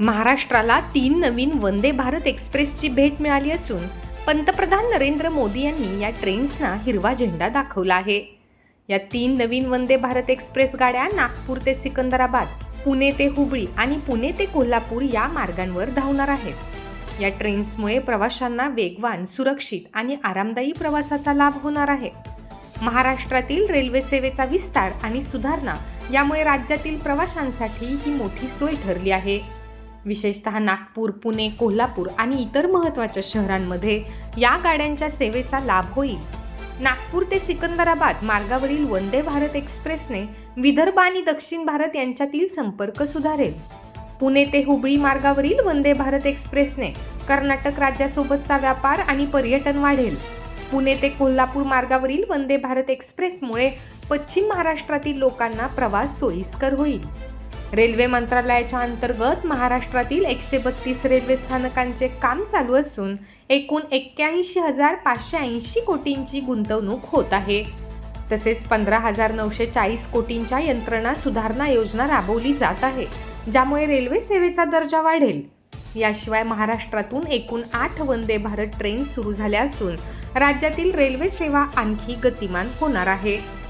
महाराष्ट्राला तीन नवीन वंदे भारत एक्सप्रेसची भेट मिळाली असून पंतप्रधान नरेंद्र मोदी यांनी या ट्रेन्सना हिरवा झेंडा दाखवला आहे. या तीन नवीन वंदे भारत एक्सप्रेस गाड्या नागपूर ते सिकंदराबाद पुणे ते हुबळी आणि पुणे ते कोल्हापूर या मार्गांवर धावणार आहेत. या ट्रेन्समुळे प्रवाशांना वेगवान सुरक्षित आणि आरामदायी प्रवासाचा लाभ होणार आहे. महाराष्ट्रातील रेल्वे सेवेचा विस्तार आणि सुधारणा यामुळे राज्यातील प्रवाशांसाठी ही मोठी सोय ठरली आहे. विशेषतः नागपूर पुणे कोल्हापूर आणि इतर महत्त्वाच्या शहरांमध्ये या गाड्यांच्या सेवेचा लाभ होईल. नागपूर ते सिकंदराबाद मार्गावरील वंदे भारत एक्सप्रेसने विदर्भ आणि दक्षिण भारत यांच्यातील संपर्क सुधारेल. पुणे ते हुबळी मार्गावरील वंदे भारत एक्सप्रेसने कर्नाटक राज्यासोबतचा व्यापार आणि पर्यटन वाढेल. पुणे ते कोल्हापूर मार्गावरील वंदे भारत एक्सप्रेसमुळे पश्चिम महाराष्ट्रातील लोकांना प्रवास सोयीस्कर होईल. रेल्वे मंत्रालयाच्या अंतर्गत महाराष्ट्रातील एकशे बत्तीस रेल्वे स्थानकांचे काम चालू असून एकूण एक्क्याऐंशी हजार पाचशे ऐंशी कोटींची गुंतवणूक होत आहे. तसेच पंधरा हजार नऊशे चाळीस कोटींच्या यंत्रणा सुधारणा योजना राबवली जात आहे ज्यामुळे रेल्वे सेवेचा दर्जा वाढेल. याशिवाय महाराष्ट्रातून एकूण आठ वंदे भारत ट्रेन सुरू झाल्या असून राज्यातील रेल्वे सेवा आणखी गतिमान होणार आहे.